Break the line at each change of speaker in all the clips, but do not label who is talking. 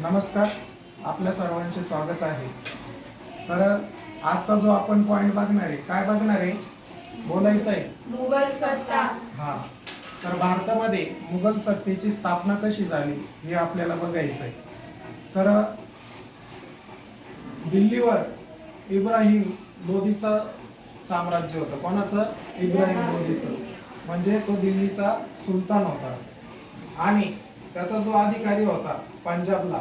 नमस्कार आपल्या सर्वांचे स्वागत आहे. तर आजचा जो आपण पॉइंट बघणार आहे काय बघणार आहे? बोलायचं आहे
मुघल सत्ता.
हा. तर भारतामध्ये मुघल सत्तेची स्थापना कशी झाली हे आपल्याला बघायचं आहे. तर दिल्लीवर इब्राहिम लोधीचं साम्राज्य होतं. कोणाचं? इब्राहिम लोधीचं. म्हणजे तो दिल्लीचा सुलतान होता. आणि त्याचा जो अधिकारी होता पंजाबला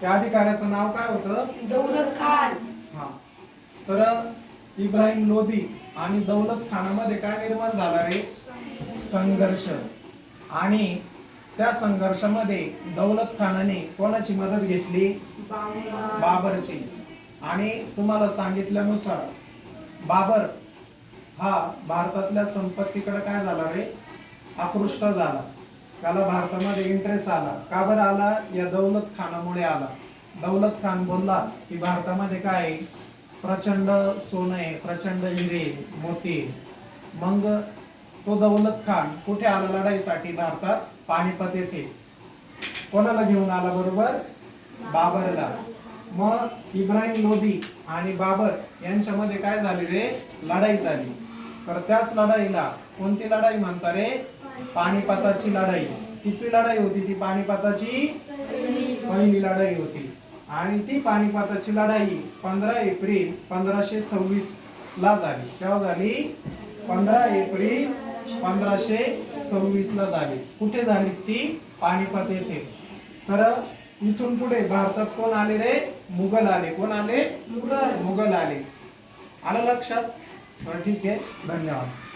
त्या अधिकाऱ्याचं नाव काय होतं?
दौलत खान.
हा. तर इब्राहिम लोधी आणि दौलत खानामध्ये काय निर्माण झाला रे? संघर्ष. आणि त्या संघर्षामध्ये दौलत खानाने कोणाची मदत घेतली? बाबरची. आणि तुम्हाला सांगितल्यानुसार बाबर हा भारतातल्या संपत्तीकडे काय झाला रे? आकृष्ट झाला. त्याला भारतामध्ये इंटरेस्ट आला. का बरं आला? या दौलत खानामुळे आला. दौलत खान बोलला की भारतामध्ये काय आहे? प्रचंड सोनं आहे प्रचंड हिरे मोती मग तो दौलत खान कुठे आला लढाईसाठी? भारतात पानिपत येथे. कोणाला घेऊन आला बरोबर? बाबरला. मग इब्राहिम लोधी आणि बाबर यांच्यामध्ये काय झाली रे? लढाई झाली. तर त्याच लढाईला कोणती लढाई म्हणता रे? पानिपताची लढाई. किती लढाई होती? ती पानिपताची पहिली लढाई होती. आणि ती पानिपताची लढाई पंधरा एप्रिल पंधराशे सव्वीस ला झाली. केव्हा झाली? पंधरा एप्रिल पंधराशे सव्वीस ला झाली. कुठे झाली ती? पानिपत येथे. तर इथून पुढे भारतात कोण आले रे? मुघल आले. कोण आले?
मुघल.
मुघल आले. आलं लक्षात? ठीक आहे. धन्यवाद.